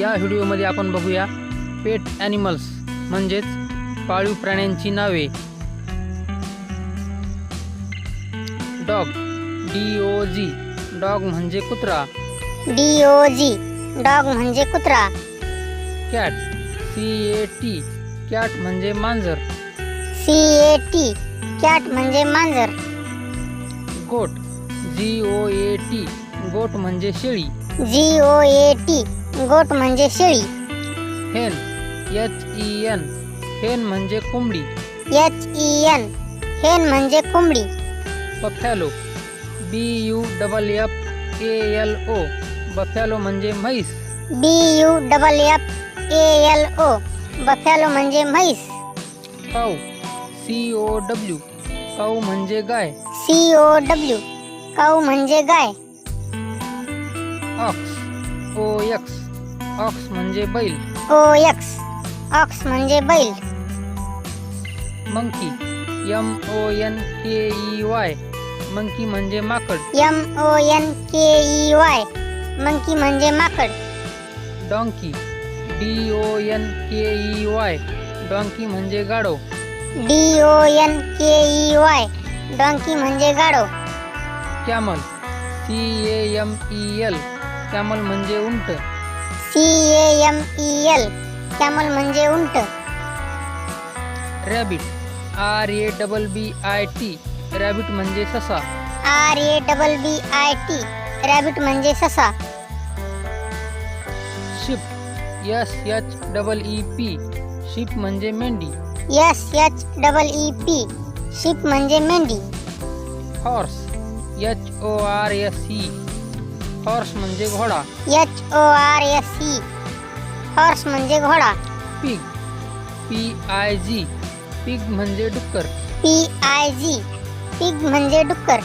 या व्हिडिओमध्ये आपण बघूया. पेट ॲनिमल्स म्हणजेच पाळीव प्राण्यांची नावे. Dog D O G dog म्हणजे कुत्रा. डी ओ जी डॉग म्हणजे कुत्रा. Cat C A T cat म्हणजे मांजर. सी ए टी कॅट म्हणजे मांजर. Goat G O A T goat म्हणजे शेळी. जी ओ ए टी गोट म्हणजे शेळी. हेन एच ई एन हेन म्हणजे कोंबडी. एच ई एन हेन म्हणजे कोंबडी. Buffalo. B U double F A L O buffalo म्हणजे म्हैस. B U double F A L O buffalo म्हणजे म्हैस. काऊ. सी ओ डब्ल्यू काऊ म्हणजे गाय. सी ओ डब्ल्यू काऊ म्हणजे गाय. ऑक्स. ओ एक्स ऑक्स म्हणजे बैल. ओ एक्स ऑक्स म्हणजे बैल. मंकी एम ओ एन के ई वाय मंकी म्हणजे माकड. एम ओ एन के ई वाय मंकी म्हणजे माकड. डॉंकी डी ओ एन के ई वाय डॉंकी म्हणजे गाडो. डी ओ एन के ई वाय डॉंकी म्हणजे गाडो. Camel C A M E L camel म्हणजे उंट. C A M E L camel म्हणजे उंट. Rabbit R A double B I T rabbit म्हणजे ससा. R A double B I T rabbit म्हणजे ससा. Sheep S H double E P sheep म्हणजे मेंढी. S H double E P sheep म्हणजे मेंढी. Horse H O R S E horse म्हणजे घोडा. H O R S C horse म्हणजे घोडा. Pig P I G pig म्हणजे डुक्कर. पी आय जी पिग म्हणजे डुक्कर.